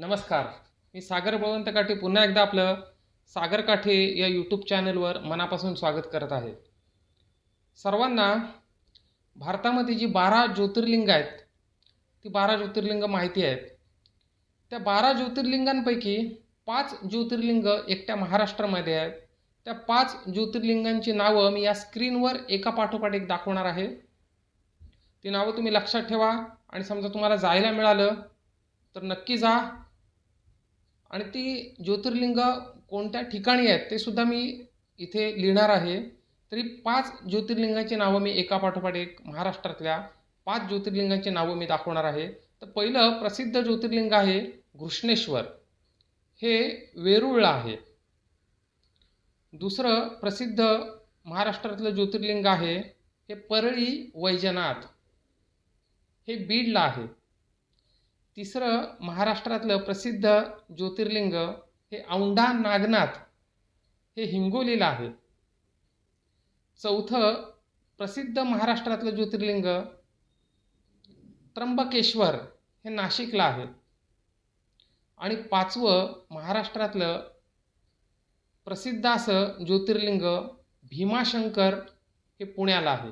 नमस्कार. मी सागर बळवंत काठे पुन्हा एकदा आपलं सागर काठे या यूट्यूब चॅनलवर मनापासून स्वागत करत आहे. सर्वांना भारतामध्ये जी बारा ज्योतिर्लिंग आहेत ती बारा ज्योतिर्लिंग माहिती आहेत. त्या बारा ज्योतिर्लिंगांपैकी पाच ज्योतिर्लिंग एकट्या महाराष्ट्रामध्ये आहेत. त्या पाच ज्योतिर्लिंगांची नावं मी या स्क्रीनवर एका पाठोपाठ एक दाखवणार आहे. ती नावं तुम्ही लक्षात ठेवा आणि समजा तुम्हाला जायला मिळालं तर नक्की जा. आणि ती ज्योतिर्लिंग कोणत्या ठिकाणी आहेत ते सुद्धा मी इथे लिहिणार आहे. तरी पाच ज्योतिर्लिंगाची नावं मी एका पाठोपाठ एक महाराष्ट्रातल्या पाच ज्योतिर्लिंगाची नावं मी दाखवणार आहे. तर पहिलं प्रसिद्ध ज्योतिर्लिंग आहे घृष्णेश्वर. हे वेरूळला आहे. दुसरं प्रसिद्ध महाराष्ट्रातलं ज्योतिर्लिंग आहे हे परळी वैजनाथ. हे बीडला आहे. तिसरं महाराष्ट्रातलं प्रसिद्ध ज्योतिर्लिंग हे औंढा नागनाथ हे हिंगोलीला आहे. चौथं प्रसिद्ध महाराष्ट्रातलं ज्योतिर्लिंग त्र्यंबकेश्वर हे नाशिकला आहे. आणि पाचवं महाराष्ट्रातलं प्रसिद्ध असं ज्योतिर्लिंग भीमाशंकर हे पुण्याला आहे.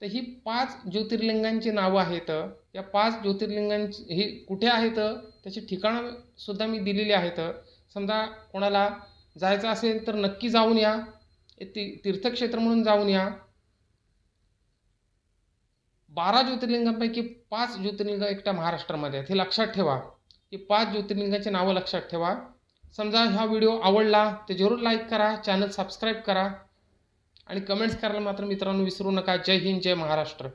तर ही पाच ज्योतिर्लिंगांची नावं आहेत. या पाच ज्योतिर्लिंगांची हे कुठे आहेत? त्याची ठिकाणं सुद्धा मी दिलेली आहेत. समजा कोणाला जायचं असेल तर नक्की जाऊन या. ती तीर्थक्षेत्र म्हणून जाऊन या. बारा ज्योतिर्लिंगांपैकी पाच ज्योतिर्लिंग एकट्या महाराष्ट्रामध्ये आहेत. हे लक्षात ठेवा. ही पाच ज्योतिर्लिंगाची नावं लक्षात ठेवा. समजा हा व्हिडिओ आवडला तर जरूर लाईक करा चॅनल सबस्क्राईब करा. आणि कमेंट्स करायला मात्र मित्रांनो विसरू नका. जय हिंद जय महाराष्ट्र.